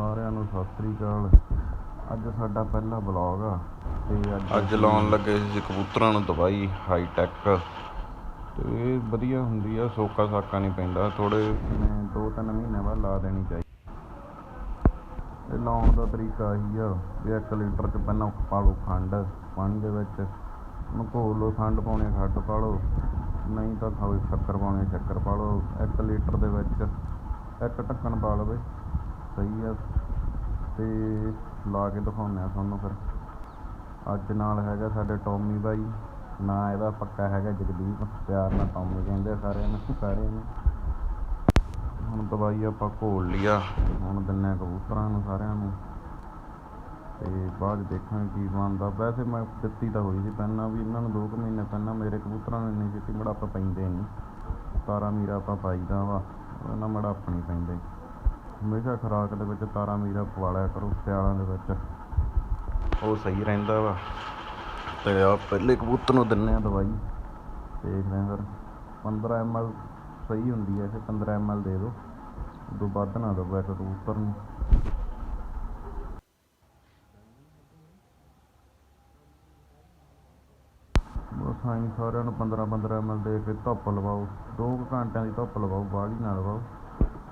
ਸਾਰਿਆਂ ਨੂੰ ਸਤਿ ਸ੍ਰੀ ਅਕਾਲ। ਅੱਜ ਸਾਡਾ ਪਹਿਲਾ ਬਲੌਗ ਆ ਤੇ ਅੱਜ ਅੱਜ ਲਾਉਣ ਲੱਗੇ ਸੀ ਕਬੂਤਰਾਂ ਨੂੰ ਦਵਾਈ ਹਾਈ ਟੈਕ ਤੇ ਇਹ ਵਧੀਆ ਹੁੰਦੀ ਆ ਸੋਕਾ ਸਾਕਾ ਨਹੀਂ ਪੈਂਦਾ ਥੋੜੇ ਦੋ ਤਿੰਨ ਮਹੀਨੇ ਬਾਅਦ ਲਾ ਦੇਣੀ ਚਾਹੀਦੀ ਇਹ ਲਾਉਣ ਦਾ ਤਰੀਕਾ ਇਹੀ ਆ ਵੀ 1 ਲੀਟਰ ਚ ਪਹਿਲਾਂ ਪਾ ਲਓ ਖੰਡ ਪਾਣੀ ਦੇ ਵਿੱਚ। ਉਹਨੂੰ ਘੋਲ ਲਓ ਖੰਡ ਪਾਉਣੀ ਖੰਡ ਪਾ ਲਓ। ਨਹੀਂ ਤਾਂ ਖਾਓ ਸ਼ੱਕਰ ਪਾਉਣੀ ਸ਼ੱਕਰ ਪਾ ਲਓ। 1 ਲੀਟਰ ਦੇ ਵਿੱਚ ਇੱਕ ਢੱਕਣ ਪਾ ਲਵੇ ਸਹੀ ਆ। ਤੇ ਲਾ ਕੇ ਦਿਖਾਉਂਦੇ ਆ ਤੁਹਾਨੂੰ ਫਿਰ। ਅੱਜ ਨਾਲ ਹੈਗਾ ਸਾਡੇ ਟੌਮੀ ਬਾਈ। ਨਾ ਇਹਦਾ ਪੱਕਾ ਹੈਗਾ ਜਗਦੀਪ। ਪਿਆਰ ਨਾਲ ਟੌਮੀ ਕਹਿੰਦੇ ਸਾਰਿਆਂ ਨੂੰ ਸਾਰਿਆਂ ਨੂੰ। ਹੁਣ ਦਵਾਈ ਆਪਾਂ ਘੋਲ ਲਿਆ ਹੁਣ ਦਿੰਨੇ ਆ ਕਬੂਤਰਾਂ ਨੂੰ ਸਾਰਿਆਂ ਨੂੰ। ਤੇ ਬਾਅਦ 'ਚ ਦੇਖਾਂਗੇ ਕੀ ਬਣਦਾ। ਵੈਸੇ ਮੈਂ ਦਿੱਤੀ ਤਾਂ ਹੋਈ ਸੀ ਪਹਿਲਾਂ ਵੀ, ਇਹਨਾਂ ਨੂੰ 2 ਮਹੀਨੇ ਪਹਿਲਾਂ ਮੇਰੇ ਕਬੂਤਰਾਂ ਨੂੰ ਇੰਨੀ ਛੇਤੀ ਮੜਾਪ ਪੈਂਦੇ ਨਹੀਂ। ਤਾਰਾ ਮੀਰਾ ਆਪਾਂ ਪਾਈਦਾ ਵਾ, ਉਹਨਾਂ ਮੜਾਪ ਨਹੀਂ ਪੈਂਦੇ। ਹਮੇਸ਼ਾ ਖੁਰਾਕ ਦੇ ਵਿੱਚ ਤਾਰਾ ਮੀਰਾ ਪਵਾ ਲਿਆ ਕਰੋ, ਸਿਆਲਾਂ ਦੇ ਵਿੱਚ। ਉਹ ਸਹੀ ਰਹਿੰਦਾ ਵਾ। ਤੇ ਆ ਪਹਿਲੇ ਕਬੂਤਰ ਨੂੰ ਦਿੰਨੇ ਆ ਦਵਾਈ। ਦੇਖਦੇ ਆ ਫਿਰ। 15 ml ਸਹੀ ਹੁੰਦੀ ਹੈ ਇਹ 15 ml ਦੇ ਦਿਓ। ਉਦੋਂ ਵੱਧ ਨਾ ਦਿਓ ਇੱਕ ਕਬੂਤਰ ਨੂੰ। ਬਸ ਆਈ ਸਾਰਿਆਂ ਨੂੰ 15 15 ml ਦੇ ਕੇ ਧੁੱਪ ਲਵਾਓ। 2 ਘੰਟਿਆਂ ਦੀ ਧੁੱਪ ਲਵਾਓ ਬਾਹਲੀ ਨਾ ਲਵਾਓ।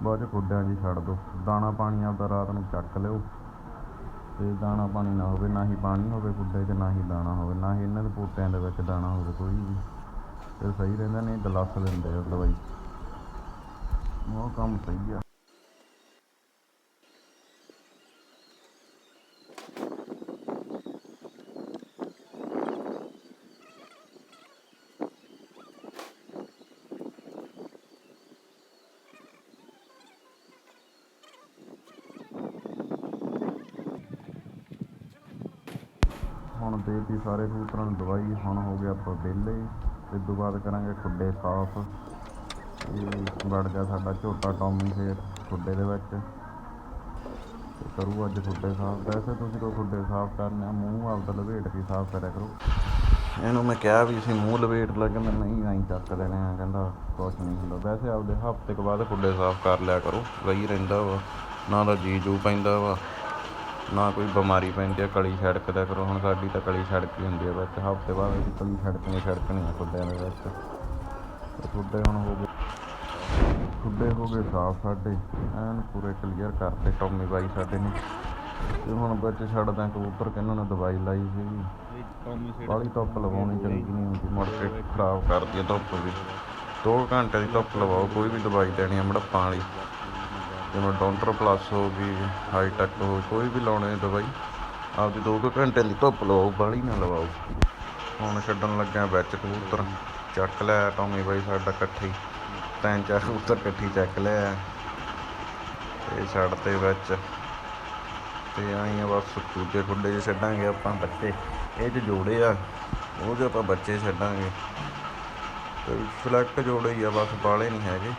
ਬਾਅਦ ਚ ਖੁੱਡਿਆਂ 'ਚ ਹੀ ਛੱਡ ਦਿਓ ਦਾਣਾ ਪਾਣੀ ਆਪਦਾ ਰਾਤ ਨੂੰ ਚੱਕ ਲਿਓ। ਅਤੇ ਦਾਣਾ ਪਾਣੀ ਨਾ ਹੋਵੇ, ਨਾ ਹੀ ਪਾਣੀ ਹੋਵੇ ਖੁੱਡੇ 'ਚ, ਨਾ ਹੀ ਦਾਣਾ ਹੋਵੇ, ਨਾ ਹੀ ਇਹਨਾਂ ਦੇ ਬੂਟਿਆਂ ਦੇ ਵਿੱਚ ਦਾਣਾ ਹੋਵੇ ਕੋਈ ਵੀ। ਫਿਰ ਸਹੀ ਰਹਿੰਦਾ, ਨਹੀਂ ਦਲਸ ਦਿੰਦੇ ਆ ਦਵਾਈ। ਉਹ ਕੰਮ ਸਹੀ ਆ। ਹੁਣ ਦੇਤੀ ਸਾਰੇ ਕਬੂਤਰਾਂ ਨੂੰ ਦਵਾਈ, ਹੁਣ ਹੋ ਗਿਆ ਆਪਾਂ ਵਿਹਲੇ। ਤੇ ਤੋਂ ਬਾਅਦ ਕਰਾਂਗੇ ਖੁੱਡੇ ਸਾਫ਼। ਇਹ ਵੜ ਗਿਆ ਸਾਡਾ ਝੋਟਾ ਟੌਮੀ ਫੇਰ ਖੁੱਡੇ ਦੇ ਵਿੱਚ। ਤੇ ਕਰੂ ਅੱਜ ਖੁੱਡੇ ਸਾਫ਼। ਵੈਸੇ ਤੁਸੀਂ ਕੋਈ ਖੁੱਡੇ ਸਾਫ਼ ਕਰਨੇ ਆ, ਮੂੰਹ ਆਪਦਾ ਲਪੇਟ ਕੇ ਸਾਫ਼ ਕਰਿਆ ਕਰੋ। ਇਹਨੂੰ ਮੈਂ ਕਿਹਾ ਵੀ ਅਸੀਂ ਮੂੰਹ ਲਪੇਟ ਲਾ ਮੈਂ ਨਹੀਂ ਆਈ ਚੱਕ ਦੇਣੇ ਆ। ਕਹਿੰਦਾ ਕੁਛ ਨਹੀਂ ਹੁੰਦਾ। ਵੈਸੇ ਆਪਦੇ ਹਫ਼ਤੇ ਕੁ ਬਾਅਦ ਖੁੱਡੇ ਸਾਫ਼ ਕਰ ਲਿਆ ਕਰੋ। ਸਹੀ ਰਹਿੰਦਾ ਵਾ, ਨਾ ਦਾ ਜੀ ਜੂ ਪੈਂਦਾ ਵਾ। ਨਾ ਕੋਈ ਬਿਮਾਰੀ ਪੈਂਦੀ ਆ, ਕਲੀ ਛੜਕਦਾ ਕਰੋ। ਹੁਣ ਸਾਡੀ ਤਾਂ ਕਲੀ ਛੜਕੀ ਹੁੰਦੀ ਆ ਵਿੱਚ ਹਫ਼ਤੇ ਬਾਅਦ ਅਸੀਂ ਕਲੀ ਛੜਕਣੀ ਛੜਕਣੀ ਆ ਖੁੱਡਿਆਂ ਦੇ ਵਿੱਚ ਖੁੱਡੇ ਹੁਣ ਹੋ ਗਏ ਖੁੱਡੇ ਹੋ ਗਏ ਸਾਫ਼ ਸਾਡੇ। ਐਨ ਪੂਰੇ ਕਲੀਅਰ ਕਰਤੇ ਟੌਮੀ ਬਾਈ ਸਾਡੇ ਨੇ। ਤੇ ਹੁਣ ਵਿੱਚ ਛੱਡਦਾ ਕਬੂਤਰ ਕਿੰਨਾਂ ਨੇ ਦਵਾਈ ਲਾਈ ਸੀਗੀ ਬਾਹਲੀ ਧੁੱਪ ਲਵਾਉਣੀ ਚੰਗੀ ਨਹੀਂ ਹੁੰਦੀ। ਮੁੜ ਕੇ ਖਰਾਬ ਕਰਦੀ ਆ ਧੁੱਪ ਵੀ। 2 ਘੰਟੇ ਦੀ ਧੁੱਪ ਲਵਾਓ, ਕੋਈ ਵੀ ਦਵਾਈ ਦੇਣੀ ਆ ਮੜੱਪਾਂ ਵਾਲੀ। ਜਿਵੇਂ ਡਾਕਟਰ ਪਲੱਸ ਹੋ ਗਈ ਹਾਈ ਟੈਕ ਹੋ, ਕੋਈ ਵੀ ਲਾਉਣੇ ਦਵਾਈ, ਆਪਦੀ 2 ਘੰਟੇ ਦੀ ਧੁੱਪ ਲਵਾਓ, ਬਾਹਲੀ ਨਾ ਲਵਾਓ। ਹੁਣ ਛੱਡਣ ਲੱਗਿਆ ਵਿੱਚ ਕਬੂਤਰ, ਚੱਕ ਲਿਆ ਟੌਮੀ ਬਾਈ ਸਾਡਾ ਇਕੱਠੇ, ਤਿੰਨ ਚਾਰ ਕਬੂਤਰ ਇਕੱਠੀ ਚੱਕ ਲਿਆ ਤੇ ਛੱਡ ਤੇ ਵਿੱਚ, ਤੇ ਆਈ ਆ ਬਸ ਦੂਜੇ ਖੁੱਡੇ 'ਚ ਛੱਡਾਂਗੇ ਆਪਾਂ ਬੱਚੇ, ਇਹ 'ਚ ਜੋੜੇ ਆ, ਉਹ 'ਚ ਆਪਾਂ ਬੱਚੇ ਛੱਡਾਂਗੇ। ਤੇ ਸਿਲੈਕਟ ਜੋੜੇ ਹੀ ਆ, ਬਸ ਬਾਲੇ ਨਹੀਂ ਹੈਗੇ।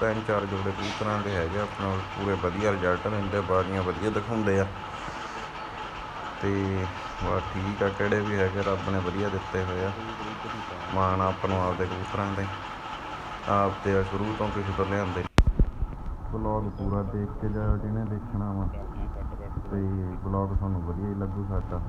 ਤਿੰਨ ਚਾਰ ਜੋੜੇ ਕਬੂਤਰਾਂ ਦੇ ਹੈਗੇ ਆਪਣਾ ਪੂਰੇ ਵਧੀਆ ਰਿਜ਼ਲਟ ਰਹਿੰਦੇ ਬਾਜ਼ੀਆਂ ਵਧੀਆ ਦਿਖਾਉਂਦੇ ਆ। ਤੇ ਵਾ ਠੀਕ ਆ, ਕਿਹੜੇ ਵੀ ਹੈਗੇ, ਰੱਬ ਨੇ ਵਧੀਆ ਦਿੱਤੇ ਹੋਏ ਆ। ਮਾਣ ਆਪਾਂ ਨੂੰ ਆਪਦੇ ਕਬੂਤਰਾਂ ਦੇ। ਆਪ ਤੇ ਆ, ਸ਼ੁਰੂ ਤੋਂ ਕਿਸੇ ਤੋਂ ਲਿਆਂਦੇ। ਬਲੌਗ ਪੂਰਾ ਦੇਖ ਕੇ ਜਾਓ ਜਿਹਨੇ ਦੇਖਣਾ ਵਾ। ਤੇ ਬਲੌਗ ਤੁਹਾਨੂੰ ਵਧੀਆ ਹੀ ਲੱਗੂ ਸਾਡਾ।